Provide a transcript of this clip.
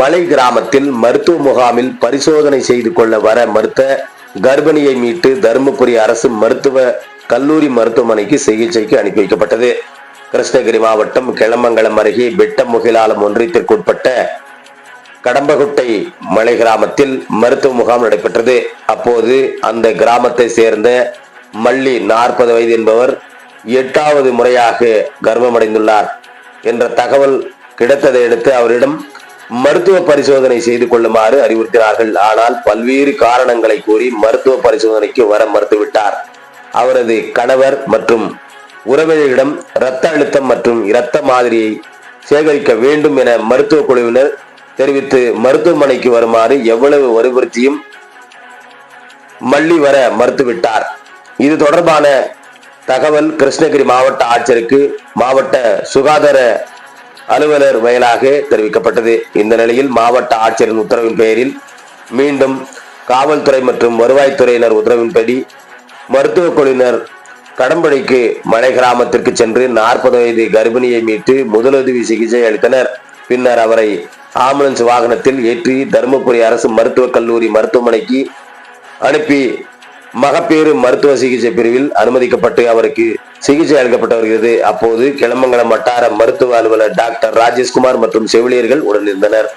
மலை கிராமத்தில் மருத்துவ முகாமில் பரிசோதனை செய்து கொள்ள வர மறுத்த கர்ப்பிணியை மீட்டு தருமபுரி அரசு மருத்துவ கல்லூரி மருத்துவமனைக்கு சிகிச்சைக்கு அனுப்பி வைக்கப்பட்டது. கிருஷ்ணகிரி மாவட்டம் கிளமங்கலம் அருகே வெட்டமுகிலாலம் ஒன்றியத்திற்குட்பட்ட கடம்பகுட்டை மலை கிராமத்தில் மருத்துவ முகாம் நடைபெற்றது. அப்போது அந்த கிராமத்தை சேர்ந்த மல்லி நாற்பது வயது என்பவர் எட்டாவது முறையாக கர்ப்பமடைந்துள்ளார். என்ற தகவல் கிடைத்ததை அடுத்து அவரிடம் மருத்துவ பரிசோதனை செய்து கொள்ளுமாறு அறிவுறுத்தினார்கள். ஆனால் பல்வேறு காரணங்களை கூறி மருத்துவ பரிசோதனைக்கு வர மறுத்துவிட்டார். அவரது கணவர் மற்றும் உறவினரிடம் இரத்த அழுத்தம் மற்றும் இரத்த மாதிரியை சேகரிக்க வேண்டும் என மருத்துவ குழுவினர் தெரிவித்து மருத்துவமனைக்கு வருமாறு எவ்வளவு வற்புறுத்தியும் மல்லி வர மறுத்துவிட்டார். இது தொடர்பான தகவல் கிருஷ்ணகிரி மாவட்ட ஆட்சியருக்கு மாவட்ட சுகாதார அலுவலர் வயலாக தெரிவிக்கப்பட்டது. இந்த நிலையில் மாவட்ட ஆட்சியரின் உத்தரவின் பெயரில் மீண்டும் காவல்துறை மற்றும் வருவாய்த்துறையினர் உத்தரவின்படி மருத்துவ குழுவினர் கடம்படிக்கு மலை கிராமத்திற்கு சென்று நாற்பது வயது கர்ப்பிணியை மீட்டு முதலுதவி சிகிச்சை அளித்தனர். பின்னர் அவரை ஆம்புலன்ஸ் வாகனத்தில் ஏற்றி தருமபுரி அரசு மருத்துவக் கல்லூரி மருத்துவமனைக்கு அனுப்பி மகப்பேறு மருத்துவ சிகிச்சை பிரிவில் அனுமதிக்கப்பட்டு அவருக்கு சிகிச்சை அளிக்கப்பட்டு வருகிறது. அப்போது கிளமங்கலம் வட்டார மருத்துவ அலுவலர் டாக்டர் ராஜேஷ்குமார் மற்றும் செவிலியர்கள் உடனிருந்தனர்.